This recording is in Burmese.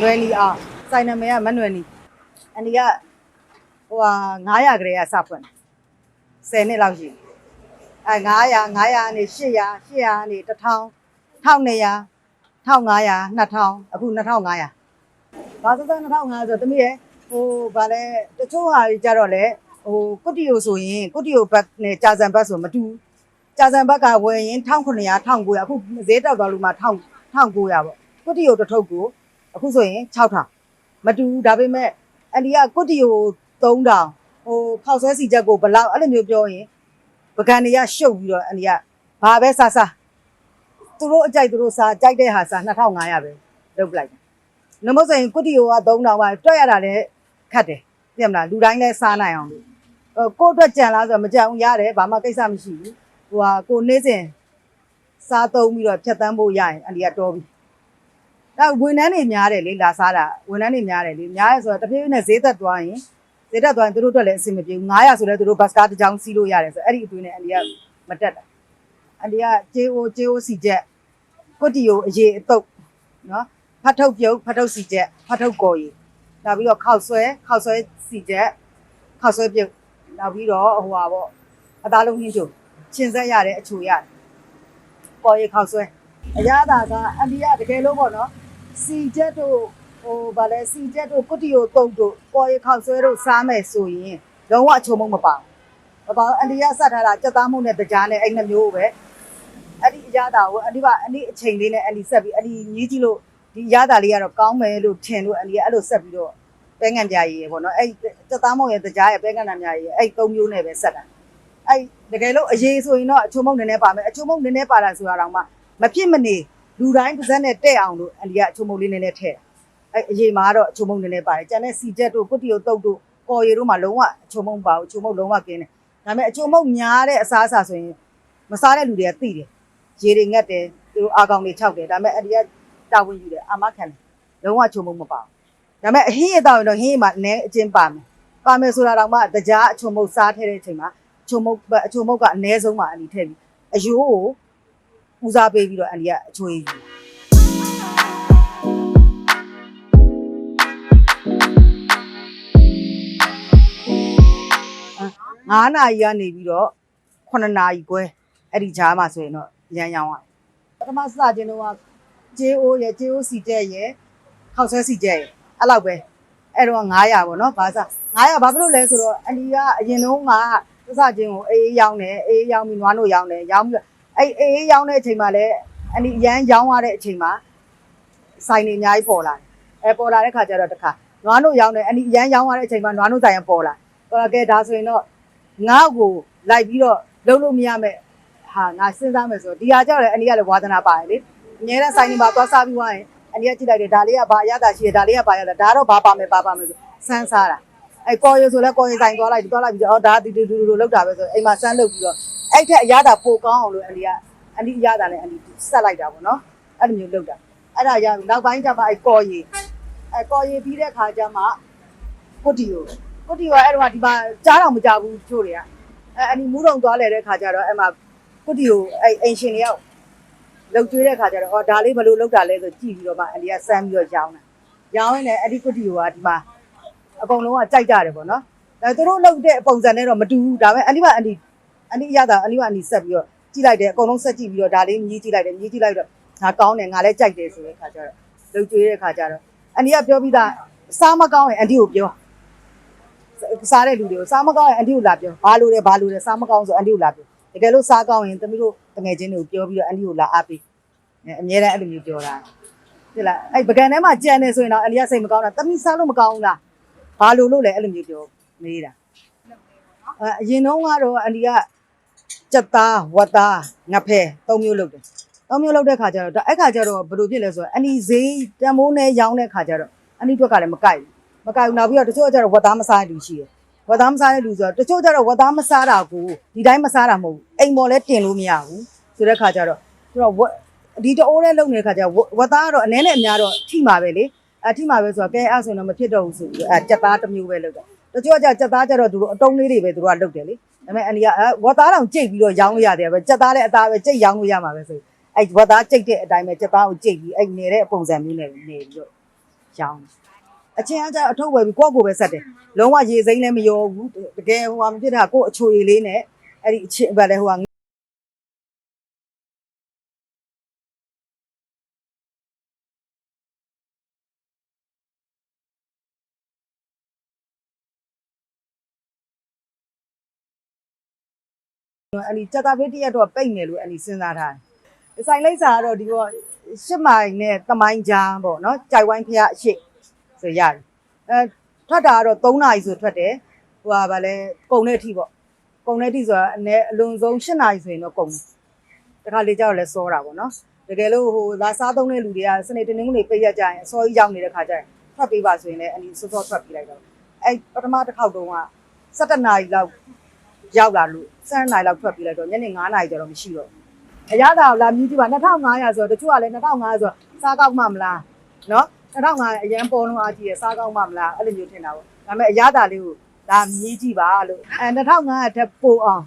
နွယ်နီအောင်စိုင်နာမည်ကမနွယ်နီအန်ဒီကဟိုဟာ900ကလေးကစဖွင့်10နှစ်လောက်ရှိပြီအဲ900 900ကနေ800 800ကနေ1000 1200 1500 2000အခု2500ဘာသာသား2500ဆိုတမီးရဲ့ဟိုဗာလဲတချို့ဟာကြီးကြတော့လေဟိုကုတ္တီယိုဆိုရင်ကုတ္တီယိုဘတ်နဲ့ကြာစံဘတ်ဆိုမတူဘူးကြာစံဘတ်ကဝယ်ရင်1900 1900အခုဈေးတက်သွားလို့မှ1000 1900ပေါ့ကုတ္တီယိုတစ်ထုပ်ကို အခုဆိုရင်6000မတူဘူးဒါပေမဲ့အန်ဒီကကုတ္တီယို3000ဟိုခောက်ဆွဲစီချက်ကိုဘလောက်အဲ့လိုမျိုးပြောရင်ပကံတွေကရှုပ်ပြီးတော့အန်ဒီကဘာပဲစားစားသူတို့အကြိုက်သူတို့စားကြိုက်တဲ့ဟာစား2500ပဲလုပ်ပလိုက်တယ်နမဆိုရင်ကုတ္တီယိုက3000ပါတွက်ရတာလည်းခတ်တယ်သိမလားလူတိုင်းလည်းစားနိုင်အောင်လို့ဟိုကိုယ့်အတွက်ကြံလားဆိုတော့မကြံဘူးရတယ်ဘာမှကိစ္စမရှိဘူးဟိုဟာကိုနေစဉ်စားသုံးပြီးတော့ဖြတ်တန်းဖို့ရရင်အန်ဒီကတော်ပြီ ဒါဝန်ထမ်းတွေများတယ်လေလာစားတာဝန်ထမ်းတွေများတယ်လေများရဲဆိုတော့တဖြည်းဖြည်းနဲ့ဈေးသက်သွားရင်ဈေးသက်သွားရင်သူတို့အတွက်လည်းအဆင်မပြေဘူး900ဆိုလည်းသူတို့ဘတ်စကားတစ်ကြောင်းစီးလို့ရတယ်ဆိုတော့အဲ့ဒီအတွင်းနဲ့အန်ဒီကမတက်တာအန်ဒီက JO JO စီချက်ကွတီယိုအရေးအတုပ်နော်ဖတ်ထုတ်ပြုတ်ဖတ်ထုတ်စီချက်ဖတ်ထုတ်ကော်ရီနောက်ပြီးတော့ခောက်ဆွဲခောက်ဆွဲစီချက်ခောက်ဆွဲပြုတ်နောက်ပြီးတော့ဟိုဟာပေါ့အသားလုံးဟင်းချိုချင်းဆက်ရတဲ့အချိုရတယ်ကော်ရီခောက်ဆွဲအရသာကအန်ဒီကတကယ်လို့ပေါ့နော် စီချက်တို့ဟိုဗာလဲစီချက်တို့ကုတ္တီယိုတုတ်တို့ပေါ်ရခောက်ဆွဲတို့စားမယ်ဆိုရင်လုံးဝအချုံမုံမပါဘူးမပါဘူးအန်ဒီကစတ်ထားတာကြက်သားမှုနဲ့တကြားနဲ့အဲ့နှမျိုးပဲအဲ့ဒီအရသာကိုအန်ဒီကအန်ဒီအချိန်လေးနဲ့အန်ဒီဆက်ပြီးအန်ဒီညီးကြည့်လို့ဒီအရသာလေးကတော့ကောင်းမယ်လို့ထင်လို့အန်ဒီကအဲ့လိုဆက်ပြီးတော့ပဲငံပြားရည်ရယ်ပေါ့နော်အဲ့ကြက်သားမှုရဲ့တကြားရဲ့ပဲငံနာများရည်အဲ့သုံးမျိုးနဲ့ပဲဆက်တာအဲ့တကယ်လို့အရေးဆိုရင်တော့အချုံမုံနည်းနည်းပါမယ်အချုံမုံနည်းနည်းပါတာဆိုတာတော့မှမဖြစ်မနေ လူတိုင်းပါဇက်နဲ့တဲ့အောင်လို့အန်ဒီကအချုံမုံလေးနည်းနည်းထည့်တာအဲ့အရေးမှာတော့အချုံမုံနည်းနည်းပါတယ်။ကျန်တဲ့စီချက်တို့ကုတ္တီယိုတုတ်တို့ကော်ရီတို့မှလုံးဝအချုံမုံပါဘူး။အချုံမုံလုံးဝကင်းတယ်။ဒါပေမဲ့အချုံမုံများတဲ့အစားအစာဆိုရင်မစားတဲ့လူတွေကသိတယ်။ရေတွေငတ်တယ်သူတို့အာကောင်တွေခြောက်တယ်။ဒါပေမဲ့အဲ့ဒီကတာဝန်ယူတယ်အာမခံတယ်။လုံးဝအချုံမုံမပါဘူး။ဒါပေမဲ့အဟင်းရတော့ရင်တော့ဟင်းရမှာနည်းအချင်းပါမယ်။ပါမယ်ဆိုတာတော့မှတကြားအချုံမုံစားထဲတဲ့အချိန်မှာအချုံမုံအချုံမုံကအနည်းဆုံးမှအလီထည့်ပြီးအယိုးကို ဦးစားပေးပြီးတော့အလီကအချိုးရေးယူ9နာရီကနေပြီးတော့9နာရီခွဲအဲ့ဒီကြားမှာဆိုရင်တော့ရန်ရောင်းရတယ်ပထမစခြင်းတော့ JO ရယ် JO စီတက်ရယ်ခောက်ဆွဲစီတက်ရယ်အဲ့လောက်ပဲအဲ့တော့900ပေါ့နော်ဘာသာ900ဘာဖြစ်လို့လဲဆိုတော့အလီကအရင်တုန်းကသစချင်းကိုအေးအေးရောင်းတယ်အေးအေးရောင်းပြီးနွားနို့ရောင်းတယ်ရောင်းပြီးတော့ အဲ့အေးအေးရောင်းတဲ့အချိန်မှာလည်းအလီရန်ရောင်းရတဲ့အချိန်မှာဆိုင်တွေအများကြီးပေါ်လာတယ်အဲပေါ်လာတဲ့ခါကျတော့တခါနွားနို့ရောင်းတယ်အလီရန်ရောင်းရတဲ့အချိန်မှာနွားနို့ဆိုင်ရပေါ်လာပေါ်လာကဲဒါဆိုရင်တော့ငါ့ကိုလိုက်ပြီးတော့လုံးလို့မရမဲ့ဟာငါစဉ်းစားမယ်ဆိုတော့ဒီဟာကြောက်တယ်အန်ဒီကလည်းဝါသနာပါတယ်လေအများနဲ့ဆိုင်နေမှာသွားစားပြီးသွားရင်အန်ဒီကကြည့်လိုက်တယ်ဒါလေးကဘာအရသာရှိတယ်ဒါလေးကဘာရတာဒါတော့ဘာပါမယ်ဘာပါမယ်ဆိုစမ်းစားတာအဲကော်ရီဆိုလဲကော်ရီဆိုင်သွားလိုက်သွားလိုက်ပြီးတော့အော်ဒါဒီဒီဒီလိုလောက်တာပဲဆိုအိမ်မှာစမ်းလုပ်ပြီးတော့ အဲ့ထက်အရသာပိုကောင်းအောင်လို့အန်ဒီကအန်ဒီအရသာနဲ့အန်ဒီဆက်လိုက်တာပေါ့နော်အဲ့လိုမျိုးလုပ်တာအဲ့ဒါရနောက်ပိုင်းကျမှအဲ့ကော်ရီအဲကော်ရီပြီးတဲ့ခါကျမှကုတ်တီကိုကုတ်တီကအဲ့တော့ဒီမှာကြားတော့မကြဘူးချို့တွေကအဲအနီမူးတုံသွားလဲတဲ့ခါကျတော့အဲ့မှာကုတ်တီကိုအဲ့အင်ရှင်တွေရောက်လှုပ်ကျွေးတဲ့ခါကျတော့ဟောဒါလေးဘယ်လိုလုပ်တာလဲဆိုကြည့်ပြီးတော့မှအန်ဒီကစမ်းပြီးတော့ရောင်းတာရောင်းရင်လည်းအဲ့ဒီကုတ်တီကိုကဒီမှာအကုန်လုံးကကြိုက်ကြတယ်ပေါ့နော်ဒါသူတို့လုပ်တဲ့ပုံစံနဲ့တော့မတူဘူးဒါပေမဲ့အန်ဒီကအန်ဒီ အန်ဒီရတာအန်ဒီကအန်ဒီဆက်ပြီးတော့ကြည့်လိုက်တယ်အကုန်လုံးဆက်ကြည့်ပြီးတော့ဒါလေးမြည်ကြည့်လိုက်တယ်မြည်ကြည့်လိုက်တော့ငါကောင်းတယ်ငါလည်းကြိုက်တယ်ဆိုတဲ့ခါကျတော့လှုပ်ကျွေးတဲ့ခါကျတော့အန်ဒီကပြောပြီးသားစားမကောင်းရင်အန်ဒီကိုပြောစားတဲ့လူတွေကိုစားမကောင်းရင်အန်တီကိုလာပြောဘာလို့လဲဘာလို့လဲစားမကောင်းဆိုအန်တီကိုလာပြောတကယ်လို့စားကောင်းရင်သမီးတို့တငယ်ချင်းတွေကိုပြောပြီးတော့အန်တီကိုလာအားပေးအဲအများတန်းအဲ့လိုမျိုးပြောတာဒီလားအဲ့ပကံထဲမှာကြံနေဆိုရင်တော့အန်တီကစိတ်မကောင်းတာသမီးစားလို့မကောင်းဘူးလားဘာလို့လို့လဲအဲ့လိုမျိုးပြောမေးတာအဲအရင်တော့ကတော့အန်တီက ကြက်သားဝက်သားငဖဲသုံးမျိုးလုပ်တယ်သုံးမျိုးလုပ်တဲ့ခါကျတော့ဒါအဲ့ခါကျတော့ဘယ်လိုဖြစ်လဲဆိုတော့အန်တီဈေးတန်မိုးနဲ့ရောင်းတဲ့ခါကျတော့အန်တီအတွက်ကလည်းမကိုက်ဘူးမကဘူးနောက်ပြီးတော့တချို့ကျတော့ဝက်သားမစားတဲ့လူရှိတယ်ဝက်သားမစားတဲ့လူဆိုတော့တချို့ကျတော့ဝက်သားမစားတာကိုဒီတိုင်းမစားတာမဟုတ်ဘူးအိမ်ပေါ်လဲတင်လို့မရဘူးဆိုတဲ့ခါကျတော့သူတော့ဝက်ဒီတအိုးနဲ့လုံနေတဲ့ခါကျတော့ဝက်ဝက်သားကတော့အနည်းနဲ့အများတော့ထိမှာပဲလေအထိမှာပဲဆိုတော့ကဲအဲ့ဆိုရင်တော့မဖြစ်တော့ဘူးဆိုပြီးတော့အဲကြက်သားတစ်မျိုးပဲလုပ်တယ်တချို့ကကြက်သားကျတော့သူတို့အတုံးလေးတွေပဲသူတို့ကလုပ်တယ်လေ ဒါပေမဲ့အန်ဒီကအဲဝက်သားတောင်ကြိတ်ပြီးတော့ရောင်းလို့ရတယ်ပဲကြက်သားလည်းအသားပဲကြိတ်ရောင်းလို့ရမှာပဲဆိုအဲ့ဝက်သားကြိတ်တဲ့အတိုင်းပဲကြက်သားကိုကြိတ်ပြီးအဲ့နေတဲ့အပုံစံမျိုးနဲ့နေပြီးတော့ရောင်းအချင်းအကျအထုပ်ဝယ်ပြီးကိုယ့်ကိုယ်ပဲဆက်တယ်လုံးဝရေစိမ့်လည်းမရောဘူးတကယ်ဟိုဟာမဖြစ်တာကိုယ့်အချိုရည်လေးနဲ့အဲ့ဒီအချင်းဗတ်လဲဟိုဟာ အဲ့ဒီစက်တာဖေးတရက်တော့ပိတ်နေလို့အဲ့ဒီစဉ်းစားထားတယ်ဆိုင်လိပ်စာကတော့ဒီကောရှစ်မိုင်နဲ့တမိုင်းကြားပေါ့နော်ကြိုက်ဝိုင်းဖျားအရှိဆိုရတယ်အဲထွက်တာကတော့3နာရီဆိုထွက်တယ်ဟိုဟာဗာလဲကုံတဲ့အထိပေါ့ကုံတဲ့အထိဆိုတာအနည်းအလွန်ဆုံး8နာရီဆိုရင်တော့ကုံတယ်တခါလေကြောက်လဲစောတာပေါ့နော်တကယ်လို့ဟိုလာစားသုံးတဲ့လူတွေကစနေတနင်္ဂနွေပိတ်ရက်ကြရင်အစောကြီးရောက်နေတဲ့ခါကျရင်ထွက်ပေးပါဆိုရင်လည်းအနီစောစောထွက်ပေးလိုက်တော့အဲပထမတစ်ခေါက်တုန်းက17နာရီလောက် ရောက်လာလို့17နာရီလောက်ထွက်ပေးလိုက်တော့ညနေ9နာရီကျတော့မရှိတော့ဘူးအရသာလာမြည်ကြည့်ပါ2500ဆိုတော့တချို့ကလည်း2500ဆိုတော့စားကောက်မှမလားနော်2500အရန်ပေါ်လုံးအားကြီးရစားကောက်မှမလားအဲ့လိုမျိုးထင်တာပေါ့ဒါပေမဲ့အရသာလေးကိုဒါမြည်ကြည့်ပါလို့အဲ2500ထက်ပိုအောင်